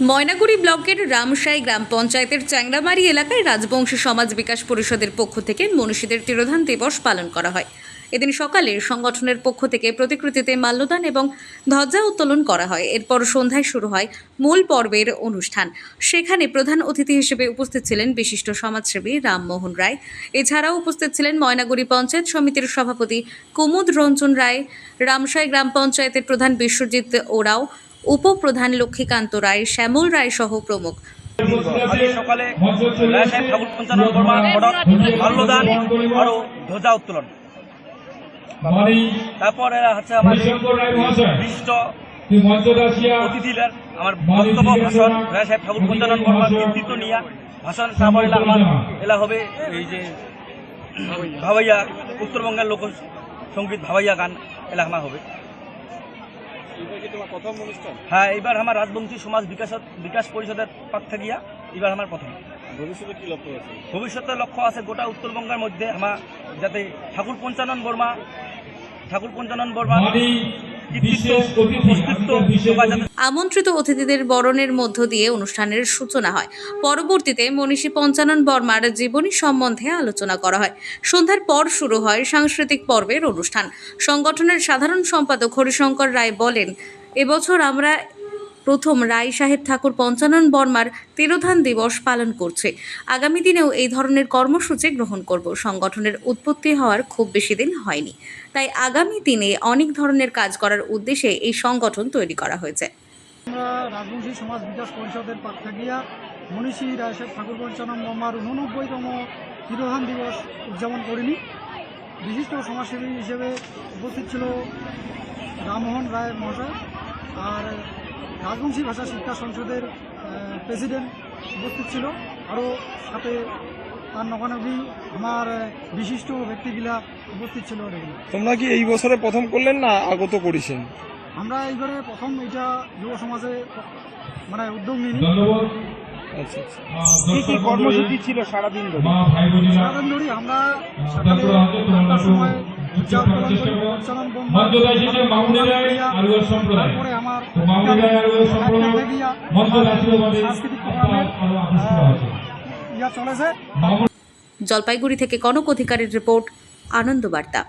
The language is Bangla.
ময়নাগুড়ি ব্লকের রামসাই গ্রাম পঞ্চায়েতের চ্যাংরামারি এলাকায় রাজবংশী সমাজ বিকাশ পরিষদের পক্ষ থেকে মনীষীদের তিরোধান দিবস পালন করা হয়। এদিন সকালে সংগঠনের পক্ষ থেকে প্রতিকৃতিতে মাল্যদান এবং ধ্বজা উত্তোলন করা হয়। এরপর সন্ধ্যায় শুরু হয় মূল পর্বের অনুষ্ঠান। সেখানে প্রধান অতিথি হিসেবে উপস্থিত ছিলেন বিশিষ্ট সমাজসেবী রামমোহন রায়। এছাড়াও উপস্থিত ছিলেন ময়নাগুড়ি পঞ্চায়েত সমিতির সভাপতি কুমুদ রঞ্জন রায়, রামসাই গ্রাম পঞ্চায়েতের প্রধান বিশ্বজিৎ ওরাও উপপ্রধান লক্ষ্মীকান্ত রায়, শ্যামল রায় সহ প্রমুখ। ধ্বজা উত্তোলন। ঠাকুর এলা হবে যে ভাবাইয়া, উত্তরবঙ্গের লোক সংগীত ভাবাইয়া গান এলা আমার হবে। হ্যাঁ এবার আমার রাজবংশী সমাজ বিকাশ বিকাশ পরিষদের পাক গিয়া এবার আমার প্রথম। ভবিষ্যতে কি লক্ষ্য আছে? ভবিষ্যতের লক্ষ্য আছে গোটা উত্তরবঙ্গের মধ্যে আমার যাতে ঠাকুর পঞ্চানন বর্মা ঠাকুর পঞ্চানন বর্মা মানি আমন্ত্রিত অতিথিদের বরণের মধ্য দিয়ে অনুষ্ঠানের সূচনা হয়। পরবর্তীতে মনীষী পঞ্চানন বর্মার জীবনী সম্বন্ধে আলোচনা করা হয়। সন্ধ্যার পর শুরু হয় সাংস্কৃতিক পর্বের অনুষ্ঠান। সংগঠনের সাধারণ সম্পাদক হরিশঙ্কর রায় বলেন এবছর আমরা প্রথম রায় সাহেব ঠাকুর পঞ্চানন বর্মার তিরোধান দিবস পালন করছে। আগামী দিনেও এই ধরনের কর্মসূচি গ্রহণ করব। সংগঠনের উৎপত্তি হওয়ার খুব বেশি দিন হয়নি। তাই আগামী দিনে অনেক ধরনের কাজ করার উদ্দেশ্যে এই সংগঠন তৈরি করা হয়েছে। মনীষী ঠাকুর বর্মার তিরোধান দিবস উদযাপন করিনি। বিশিষ্ট সমাজসেবী হিসেবে উপস্থিত ছিল রামমোহন রায় মহাশয় আর রাজবংশী ভাষা শিক্ষা সংসদের প্রেসিডেন্ট উপস্থিত ছিল। আরও সাথে তার নবানবী আমার বিশিষ্ট ব্যক্তিগুলা উপস্থিত ছিল তোমরা কি এই বছরে প্রথম করলেন না আগত করেছেন? আমরা এইবারে প্রথম এটা যুব সমাজে মানে উদ্যোগ নিই আচ্ছা আচ্ছা। কি কি কর্মসূচি ছিল সারাদিন মা ভাই বোনেরা সারাদিন ধরে আমরা সকালে সময় উচ্চারণ উচ্চারণ রায় সম্প্রদায়। তো রায় সম্প্রদায় আমাদের আরও হয়েছে জলপাইগুড়ি থেকে কনক অধিকারের রিপোর্ট আনন্দ বার্তা।